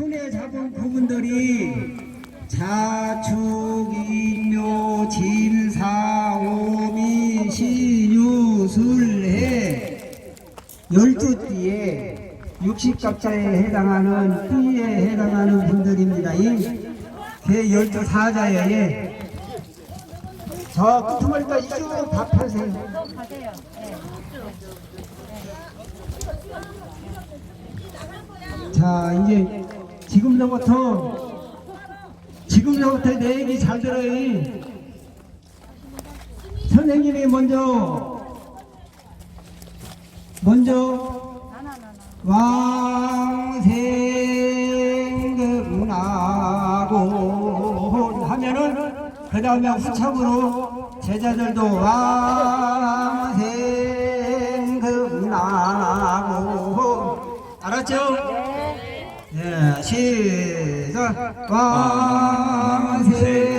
손에 잡은 그분들이 자축, 인묘, 진사, 오미, 신유, 술해 열두 띠에 육십갑자에 해당하는 띠에 해당하는 분들입니다. 이개 열두. 예. 저 끄트머리까지 쭉다 펴세요. 자 이제 지금서부터 지금서부터 내 얘기 잘 들어요. 선생님이 먼저 먼저 왕생금나고 하면은 그 다음에 후참으로 제자들도 왕생금나고 알았죠? 예, 시작. 왕생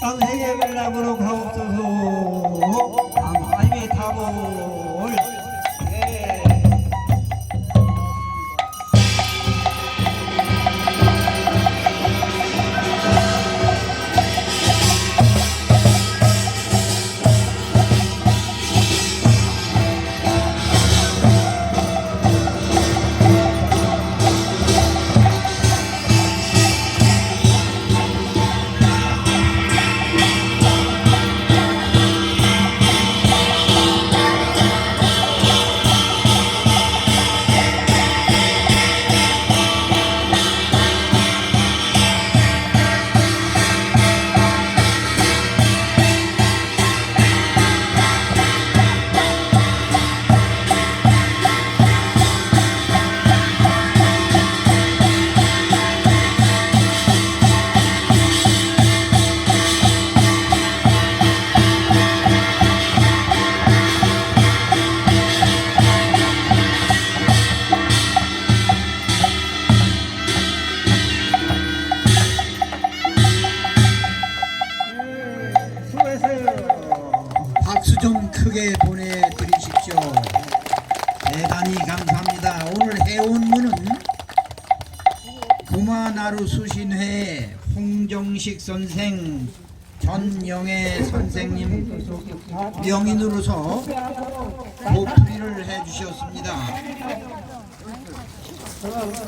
땅세계별락으로 가옵소서 아마이 타볼 박수 좀 크게 보내드리십시오. 대단히 감사합니다. 오늘 해온문은 구마나루 수신회 홍정식 선생 전영애 선생님 명인으로서 목풀이를 해주셨습니다.